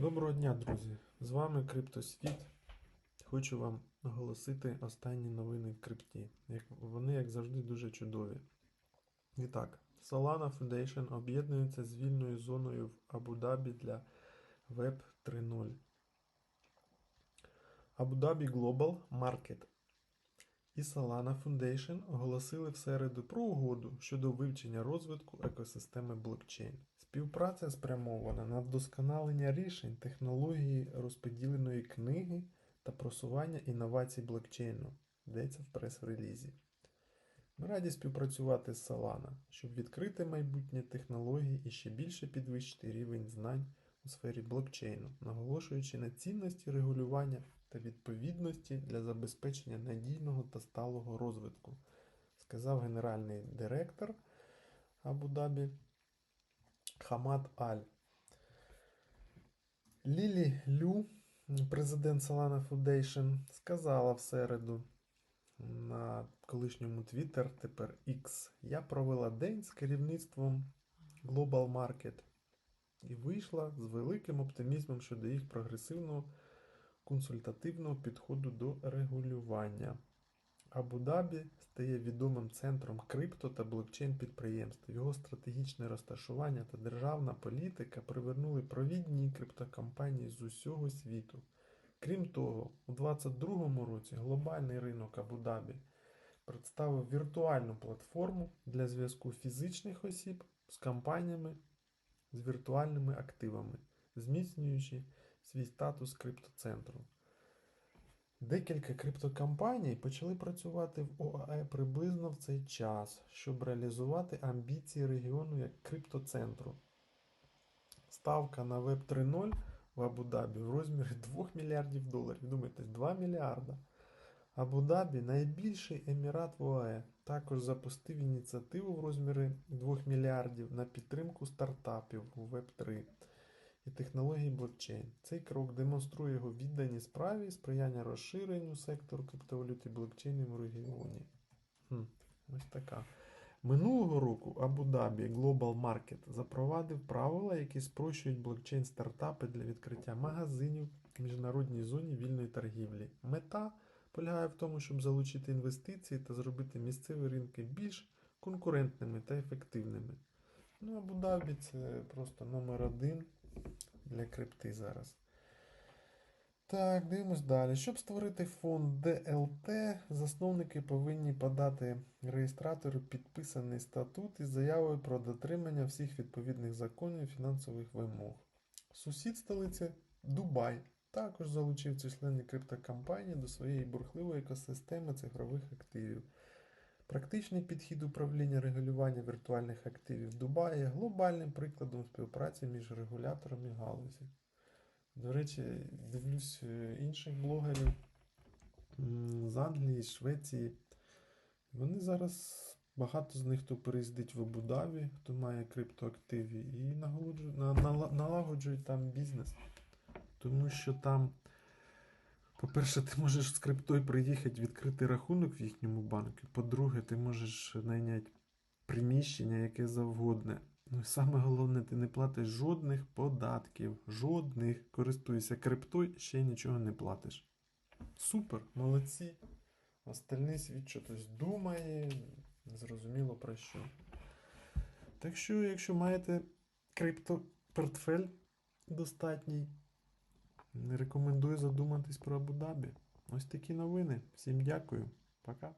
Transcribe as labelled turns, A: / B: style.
A: Доброго дня, друзі! З вами Криптосвіт. Хочу вам оголосити останні новини в крипті. Вони, як завжди, дуже чудові. І так, Solana Foundation об'єднується з вільною зоною в Абу-Дабі для Web 3.0. Абу-Дабі Global Market і Solana Foundation оголосили в середу про угоду щодо вивчення розвитку екосистеми блокчейн. Співпраця спрямована на вдосконалення рішень технології розподіленої книги та просування інновацій блокчейну, йдеться в прес-релізі. Ми раді співпрацювати з Solana, щоб відкрити майбутнє технології і ще більше підвищити рівень знань у сфері блокчейну, наголошуючи на цінності регулювання та відповідності для забезпечення надійного та сталого розвитку, сказав генеральний директор Абу-Дабі Хамад Аль. Лілі Лю, президент Solana Foundation, сказала в середу на колишньому Twitter, тепер X, я провела день з керівництвом Global Market і вийшла з великим оптимізмом щодо їх прогресивного консультативного підходу до регулювання. Абу-Дабі стає відомим центром крипто та блокчейн підприємств. Його стратегічне розташування та державна політика привернули провідні криптокомпанії з усього світу. Крім того, у 2022 році глобальний ринок Абу-Дабі представив віртуальну платформу для зв'язку фізичних осіб з компаніями з віртуальними активами, зміцнюючи свій статус криптоцентру. Декілька криптокомпаній почали працювати в ОАЕ приблизно в цей час, щоб реалізувати амбіції регіону як криптоцентру. Ставка на Web 3.0 в Абу-Дабі в розмірі 2 мільярдів доларів. Думаєте, 2 мільярда. Абу-Дабі найбільший емірат в ОАЕ. Також запустив ініціативу в розмірі 2 мільярдів на підтримку стартапів у Web 3 і технологій блокчейн. Цей крок демонструє його віддані справі сприяння розширенню сектору криптовалют і блокчейнів у регіоні. Хм, ось така. Минулого року Abu-Dhabi Global Market запровадив правила, які спрощують блокчейн стартапи для відкриття магазинів в міжнародній зоні вільної торгівлі. Мета полягає в тому, щоб залучити інвестиції та зробити місцеві ринки більш конкурентними та ефективними. Ну, Абу-Дабі це просто номер один для крипти зараз. Так, дивимось далі. Щоб створити фонд DLT, засновники повинні подати реєстратору підписаний статут із заявою про дотримання всіх відповідних законів і фінансових вимог. Сусід столиці Дубай також залучив численні криптокомпанії до своєї бурхливої екосистеми цифрових активів. Практичний підхід управління регулювання віртуальних активів Дубаї є глобальним прикладом співпраці між регуляторами галузі. До речі, дивлюсь е, інших блогерів з Англії, Швеції. Вони зараз багато з них хто переїздить в Абу-Дабі, хто має криптоактиві, і налагоджують там бізнес. Тому що там, по-перше, ти можеш з криптою приїхати відкрити рахунок в їхньому банку. По-друге, ти можеш найняти приміщення, яке завгодне. Ну і саме головне, ти не платиш жодних податків. Жодних. Користуєшся криптою, ще нічого не платиш. Супер, молодці. Остальний світ щось думає, незрозуміло про що. Так що, якщо маєте криптопортфель достатній, не рекомендую задуматись про Абу-Дабі. Ось такі новини. Всім дякую. Пока.